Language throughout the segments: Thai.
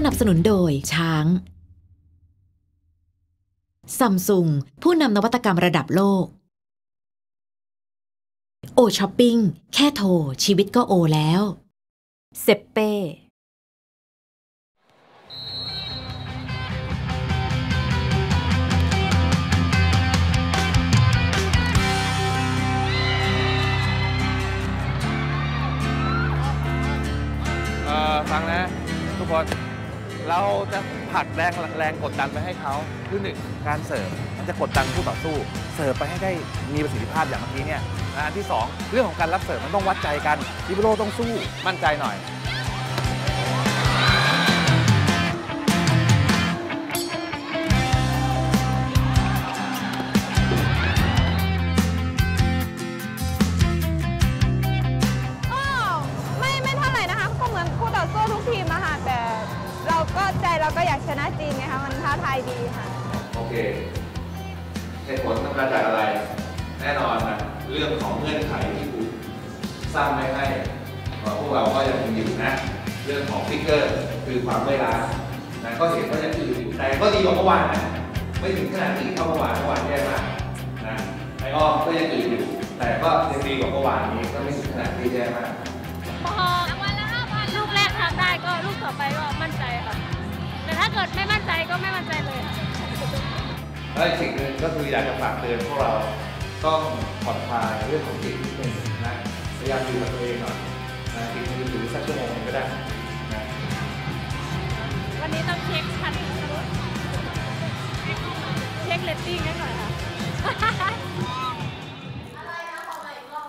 สนับสนุนโดยช้างซัมซุงผู้นำนวัตกรรมระดับโลก โอช้อปปิ้ง แค่โทร ชีวิตก็โอแล้ว เซเป้ เราจะผลักแรงแรงกดดันไปให้เขาคือหนึ่งการเสิร์ฟมันจะกดดันผู้ต่อสู้ เสิร์ฟไปให้ได้มีประสิทธิภาพอย่างเมื่อกี้เนี่ยอันที่สองเรื่องของการรับเสิร์ฟมันต้องวัดใจกันดิโบโรต้องสู้มั่นใจหน่อย ว่าเมื่อวานนะไม่ถึงขนาดอื่นเท่าเมื่อวานเมื่อวานแย่มากนะไออ้อมก็ยังอืดอยู่ แต่ก็ยังดีกว่าเมื่อวานนี้ก็ไม่ถึงขนาดที่แย่มากพอรางวัลละห้าพันลูกแรกทำได้ก็ลูกต่อไปก็มั่นใจค่ะแต่ถ้าเกิดไม่มั่นใจก็ไม่มั่นใจเลยค่ะแล้วอีกสิ่งหนึ่งก็คืออยากจะฝากเตือนพวกเราต้องผ่อนคลายเรื่องของจิตนิดนึงนะพยายามอยู่กับตัวเองหน่อยนะกินมือถือสักชั่วโมงหนึ่งก็ได้นะวันนี้ต้องเช็คคันเช็คเล ตติ้งให้หน่อยค่ะ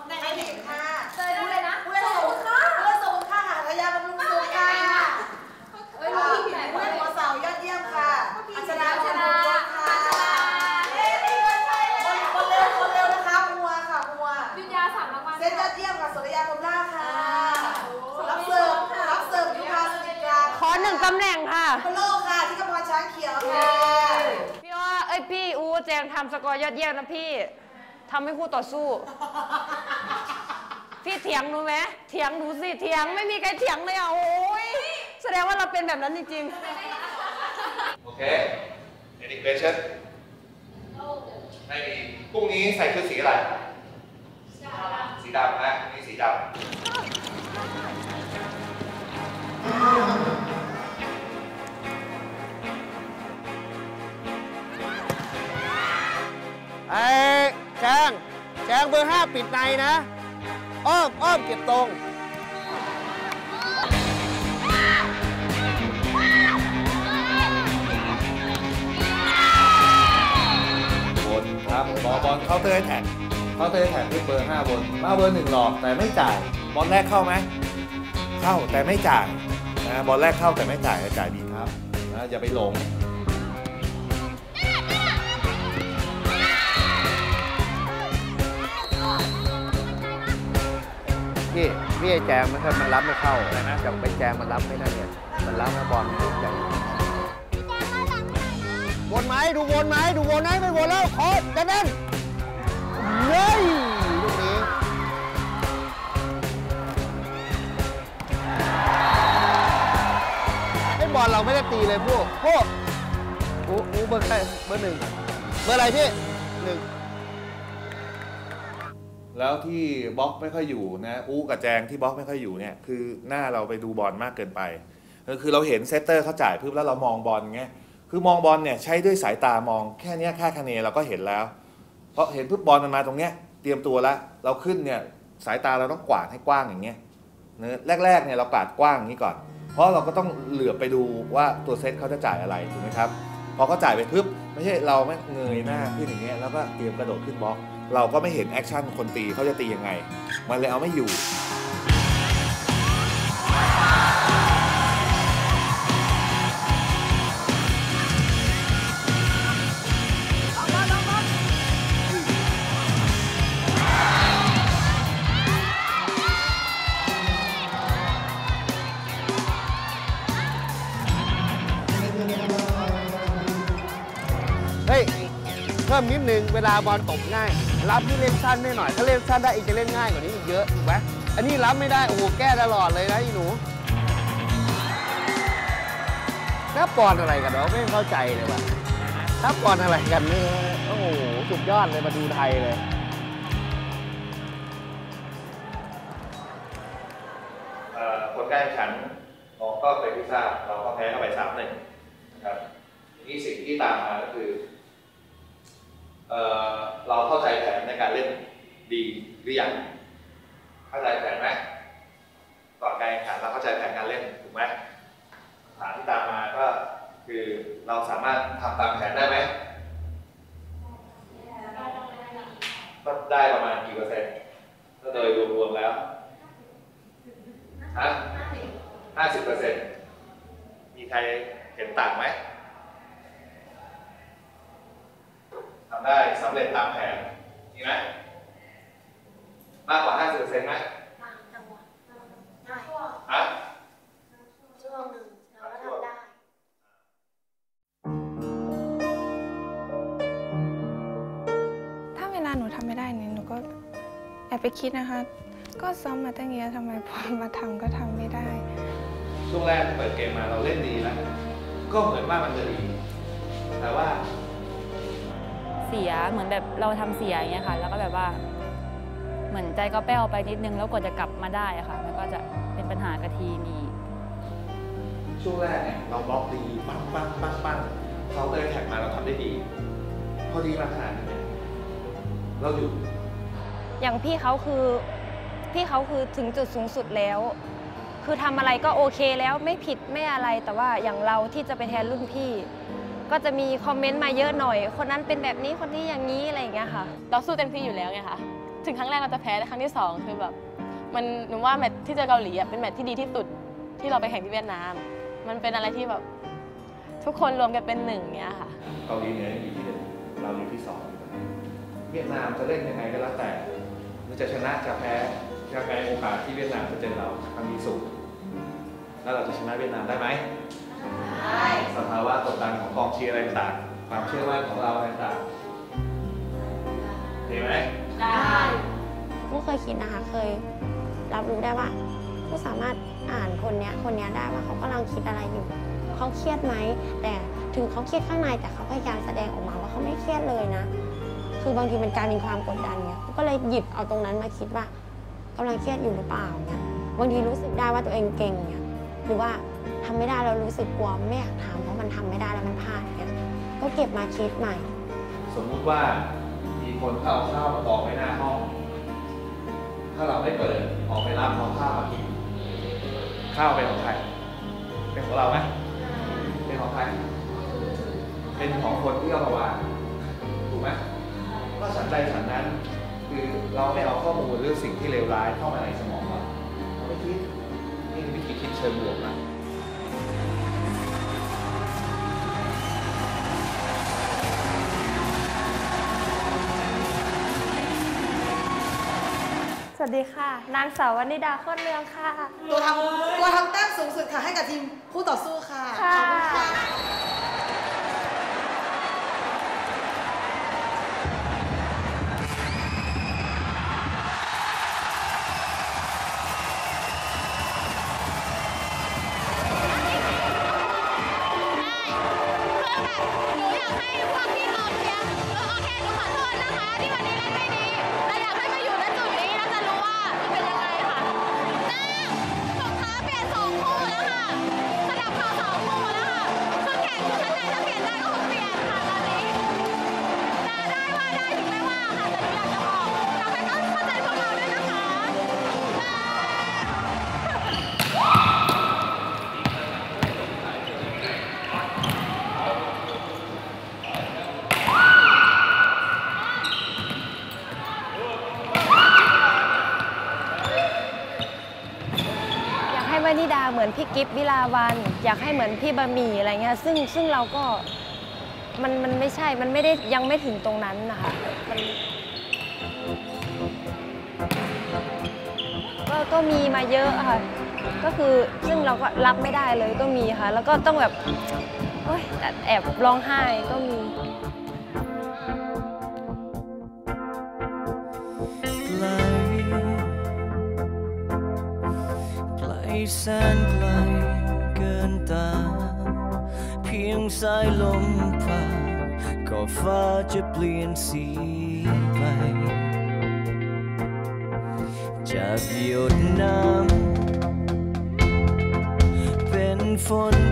ไม่เห็นค่ะเจอเลยนะผู้เล่นสมุนค่ะผู้เล่นสมุนค่ะหารยาบำรุงสุขค่ะเอ้ยผู้เล่นหัวเสายอดเยี่ยมค่ะอัชราชนะค่ะเอ้ยคนคนเร็วคนเร็วนะคะมัวค่ะมัวยุทยาสามรางวัลเซตยอดเยี่ยมค่ะสุริยาคมล่าค่ะรับเสิร์ฟรับเสิร์ฟยุพาสนิทการขอหนึ่งตำแหน่งค่ะพโลค่ะ ที่กำพรช้างเขียวค่ะพี่ว่าเอ้ยพี่อู แจงทำสกอร์ยอดเยี่ยมนะพี่ทำให้คู่ต่อสู้ พี่เถียงหนูไหมเถียงหนูสิเถียงไม่มีใครเถียงเลยอะโอ้ยแสดงว่าเราเป็นแบบนั้นจริงๆ โอเค any question ไม่มีพรุ่งนี้ใส่ชุดสีอะไร สีดำนะพรุ่งนี้สีดำ แจงเบอร์ห้าปิดในนะ อ้อมอ้อมเก็บตรง บนครับบอลบอลเข้าเตอร์แท็กเข้าเตอร์แท็กด้วยเบอร์ 5 บน มาเบอร์หนึ่งหลอกแต่ไม่จ่าย บอลแรกเข้าไหม เข้าแต่ไม่จ่ายนะบอลแรกเข้าแต่ไม่จ่ายจ่ายดีครับนะอย่าไปหลง พี่พี่ไอ้แจงไม่เคยมันรับไม่เข้าอะไรนะจับไปแจงมันรับไม่ได้เนี่ยมันรับไม่บอลไม่ใจวนไหมดูวนไหมดูวนไหมไม่วนแล้วขอจะแน่นเย้ยลูกนี้ไอ้บอลเราไม่ได้ตีเลยพวกพวกอูอูเบอร์ใครเบอร์หนึ่งเบอร์อะไรพี่หนึ่ง แล้วที่บล็อกไม่ค่อยอยู่นะอู้กับแจงที่บล็อกไม่ค่อยอยู่เนี่ยคือหน้าเราไปดูบอลมากเกินไปคือเราเห็นเซตเตอร์เขาจ่ายปุ๊บแล้วเรามองบอลเงี้ยคือมองบอลเนี่ยใช้ด้วยสายตามองแค่นี้ค่าคะเนเราก็เห็นแล้ว เพราะเห็นปุ๊บบอลมันมาตรงเนี้ยเตรียมตัวแล้วเราขึ้นเนี่ยสายตาเราต้องกวาดให้กว้างอย่างเงี้ยเนื้อแรกๆเนี่ยเรากวาดกว้างอย่างนี้ก่อน เพราะเราก็ต้องเหลือไปดูว่าตัวเซตเขาจะจ่ายอะไรถูกไหมครับพอเขาจ่ายไปปุ๊บไม่ใช่เราไม่เงยหน้าขึ้นอย่างเงี้ยแล้วก็เตรียมกระโดดขึ้นบล็อก เราก็ไม่เห็นแอคชั่นคนตีเขาจะตียังไง มันเลยเอาไม่อยู่เฮ้ยเพิ่มนิดนึงเวลาบอลตบง่าย รับที่เล่นสั้นได้หน่อย ถ้าเล่นสั้นได้อีกจะเล่นง่ายกว่านี้อีกเยอะถูกไหมอันนี้รับไม่ได้ โอ้โห แก้ตลอดเลยนะอีหนูทับบอลอะไรกันวะไม่เข้าใจเลยว่ะทับบอลอะไรกันเนี่ยโอ้โห สุดยอดเลยมาดูไทยเลยเอ่อผลการแข่งขันน้องก็เป็นที่ทราบเราก็แพ้เข้าไปสามหนึ่งนะครับทีนี้สิ่งที่ตามมาก็คือ เเราเข้าใจแผนในการเล่นดีหรือยังเข้าใจแผนไหมก่อนการแข่งขันเราเข้าใจแผนการเล่นถูกไหมถามที่ตามมาก็คือเราสามารถทำตามแผนได้ไหมก็ได้ประมาณกี่เปอร์เซ็นต์ก็โดยรวมๆแล้วฮะห้าสิบเปอร์เซ็นต์มีใครเห็นต่างไหม ทำได้สำเร็จตามแผนมีไหมมากกว่าห้าสิบเปอร์เซ็นต์ไหมฮะช่วงหนึ่งเราก็ทำได้ถ้าเวลาหนูทำไม่ได้เนี่ยหนูก็แอบไปคิดนะคะ ก็ซ้อมมาตั้งเยอะทำไมพอมาทำก็ทำไม่ได้ ช่วงแรกเปิดเกมมาเราเล่นดีแล้วก็เหมือนว่ามันจะดีแต่ว่า เสียเหมือนแบบเราทำเสียอย่างเงี้ยค่ะ แล้วก็แบบว่า เหมือนใจก็แป้วไปนิดนึงแล้วกว่าจะกลับมาได้อะค่ะมันก็จะเป็นปัญหากับทีมอีกช่วงแรกเนี่ยเราบล็อกดีปั้งปั้งปั้งปั้งเขาเลยแท็กมาเราทำได้ดี พอดีมาขนาดนี้เนี่ยเราหยุดอย่างพี่เขาคือพี่เขาคือถึงจุดสูงสุดแล้ว คือทำอะไรก็โอเคแล้วไม่ผิดไม่อะไรแต่ว่าอย่างเราที่จะไปแทนรุ่นพี่ ก็จะมีคอมเมนต์มาเยอะหน่อย คนนั้นเป็นแบบนี้คนนี้อย่างนี้อะไรอย่างเงี้ยค่ะ เราสู้เต็มที่อยู่แล้วไงคะถึงครั้งแรกเราจะแพ้แต่ครั้งที่สองคือแบบมันหนูว่าแมตช์ที่เจอเกาหลีอะเป็นแมตช์ที่ดีที่สุดที่เราไปแข่งที่เวียดนาม มันเป็นอะไรที่แบบทุกคนรวมกันเป็นหนึ่งเนี้ยค่ะ เกาหลีเหนืออยู่ที่หนึ่งเราอยู่ที่สองเวียดนามจะเล่นยังไงก็แล้วแต่มันจะชนะจะแพ้ยังไงโอกาสที่เวียดนามจะเจอเรามันมีสูงแล้วเราจะชนะเวียดนามได้ไหมได้ สภาวะกดดันของกองเชียร์อะไรต่างๆความเชื่อมั่นของเราอะไรต่างๆเห็นไหมผู้เคยคิดนะคะเคยรับรู้ได้ว่าผู้สามารถอ่านคนเนี้ยคนเนี้ยได้ว่าเขากำลังคิดอะไรอยู่ เขาเครียดไหมแต่ถึงเขาเครียดข้างในแต่เขาพยายามแสดงออกมาว่าเขาไม่เครียดเลยนะ คือบางทีมันกลารเป็นความกดดันเนี่ยก็เลยหยิบเอาตรงนั้นมาคิดว่ากำลังเครียดอยู่หรือเปล่าเนี่ยบางทีรู้สึกได้ว่าตัวเองเก่งเนี่ยหรือว่า ทำไม่ได้แล้วรู้สึกกลัวไม่อยากทำเพราะมันทำไม่ได้แล้วมันพลาดเนี่ยก็เก็บมาคิดใหม่ สมมุติว่ามีคนเอาข้าวมากองไว้หน้าห้อง ถ้าเราไม่เปิดออกไปรับเอาข้าวมากินข้าวเป็นของใครเป็นของเราไหมเป็นของใครเป็นของคนที่เอามาวางถูกไหมก็ฉันใดฉันนั้น คือเราไม่เอาข้อมูลหรือสิ่งที่เลวร้ายเข้ามาในสมองเราเราไม่คิดนี่คือวิธีคิดเชิงบวกนะ สวัสดีค่ะ นางสาววนิดาโคตรเรืองค่ะ ตัวทำตัวทำแต้มสูงสุดค่ะให้กับทีมคู่ต่อสู้ค่ะค่ะขอบคุณค่ะ กิฟวิลาวันอยากให้เหมือนพี่บะหมี่อะไรเงี้ยซึ่งซึ่งเราก็มันมันไม่ใช่มันไม่ได้ยังไม่ถึงตรงนั้นนะคะมันก็ก็มีมาเยอะค่ะ ก็คือซึ่งเราก็รับไม่ได้เลยก็มีค่ะ แล้วก็ต้องแบบโอ๊ยแอบร้องไห้ก็มี แสนไกลเกินตา เพียงสายลมผ่านก็ฟ้าจะเปลี่ยนสีไป จากหยดน้ำเป็นฝน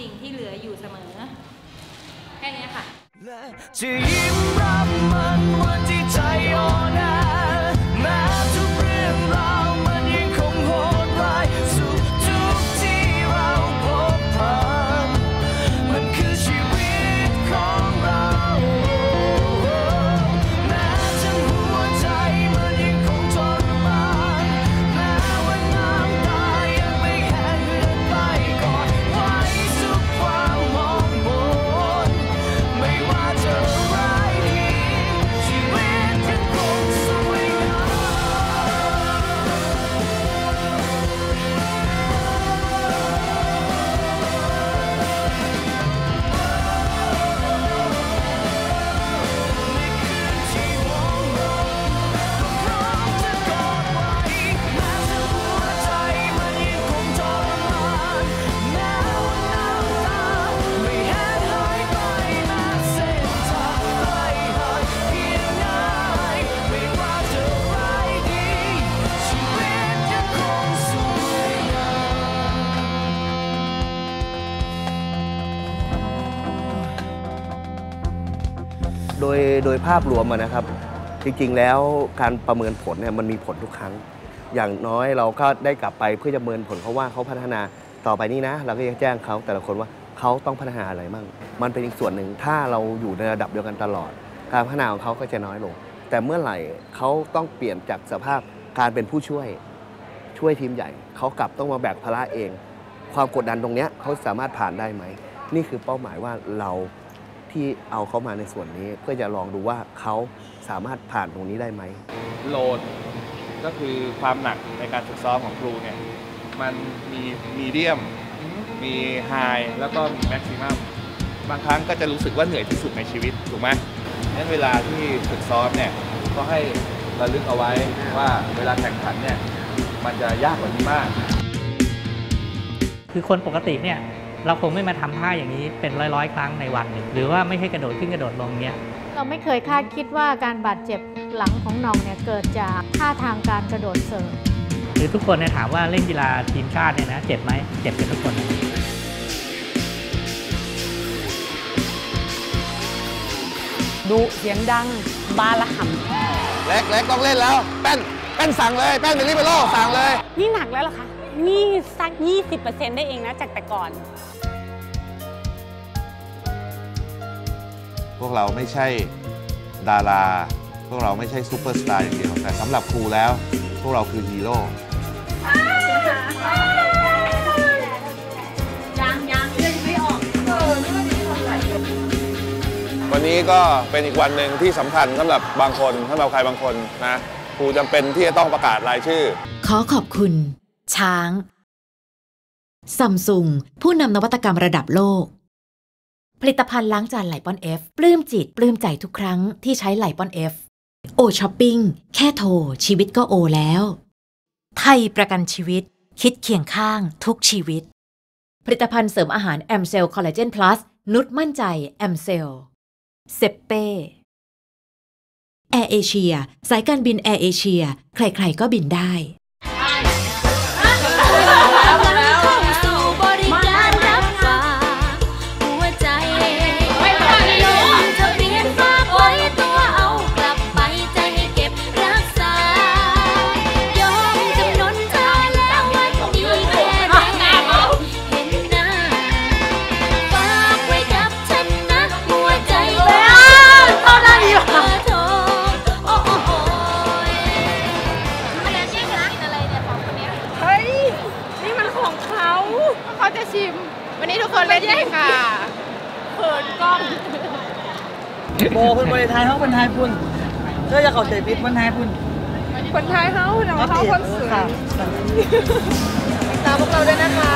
สิ่งที่เหลืออยู่เสมอ แค่นี้ค่ะ โดยโดยภาพรวมนะครับ จริงๆแล้วการประเมินผลเนี่ยมันมีผลทุกครั้ง อย่างน้อยเราก็ได้กลับไปเพื่อจะเมินผลเขาว่าเขาพัฒนาต่อไปนี้นะ เราก็จะแจ้งเขาแต่ละคนว่าเขาต้องพัฒนาอะไรมั่ง มันเป็นอีกส่วนหนึ่งถ้าเราอยู่ในระดับเดียวกันตลอด การพัฒนาของเขาก็จะน้อยลง แต่เมื่อไหร่เขาต้องเปลี่ยนจากสภาพการเป็นผู้ช่วยช่วยทีมใหญ่ เขากลับต้องมาแบกภาระเอง ความกดดันตรงเนี้ยเขาสามารถผ่านได้ไหม นี่คือเป้าหมายว่าเรา ที่เอาเขามาในส่วนนี้ เพื่อจะลองดูว่าเขาสามารถผ่านตรงนี้ได้ไหมโหลดก็คือความหนักในการฝึกซ้อมของครูเนี่ยมันมีมีเดียม มีไฮแล้วก็มีแม็กซิมัมบางครั้งก็จะรู้สึกว่าเหนื่อยที่สุดในชีวิต ถูกไหมงั้นเวลาที่ฝึกซ้อมเนี่ยก็ให้ระลึกเอาไว้ว่าเวลาแข่งขันเนี่ยมันจะยากกว่านี้มาก คือคนปกติเนี่ย เราคงไม่มาทำท่าอย่างนี้เป็นร้อยๆ ครั้งในวันหนึ่งหรือว่าไม่ใช่กระโดดขึ้นกระโดดลงเนี้ยเราไม่เคยคาดคิดว่าการบาดเจ็บหลังของน้องเนี่ยเกิดจากท่าทางการกระโดดเสริมหรือทุกคนเนี่ยถามว่าเล่นกีฬาทีมชาติเนี่ยนะเจ็บไหมเจ็บกันทุกคนดุเสียงดังบาละหแล็กแล็กต้องเล่นแล้ว แป้นแป้นสั่งเลย แป้นเป็นลิเบโร่สั่งเลยำนี่หนักแล้วเหรอคะ นี่สัก 20%ได้เองนะจากแต่ก่อน พวกเราไม่ใช่ดารา พวกเราไม่ใช่ซูเปอร์สตาร์อย่างเดียว แต่สำหรับครูแล้ว พวกเราคือฮีโร่ยังยังยังไม่ออกเออไม่ว่าจะทำอะไรวันนี้ก็เป็นอีกวันหนึ่งที่สำคัญสำหรับบางคนสำหรับใครบางคนนะครูจำเป็นที่จะต้องประกาศรายชื่อ ขอขอบคุณ ช้างซัมซุงผู้นำนวัตกรรมระดับโลก ผลิตภัณฑ์ล้างจานไหลปอนเอฟปลื้มจิต ปลื้มใจทุกครั้งที่ใช้ไหลปอนเอฟโอช้อปปิ้ง แค่โทร ชีวิตก็โอแล้ว ไทยประกันชีวิต คิดเคียงข้างทุกชีวิต ผลิตภัณฑ์เสริมอาหารแอมเซลคอลลาเจนพลัสนุชมั่นใจแอมเซลเซเป้แอร์เอเชียสายการบินแอร์เอเชียใครๆก็บินได้ โบเพิ่นบริทยเขาเป็นทยพุ่นเธอจะเข้าใจผิดมันทยพุ่นคนไทยเฮาเนาะเฮาคนสวยตตามพวกเราด้วยนะคะ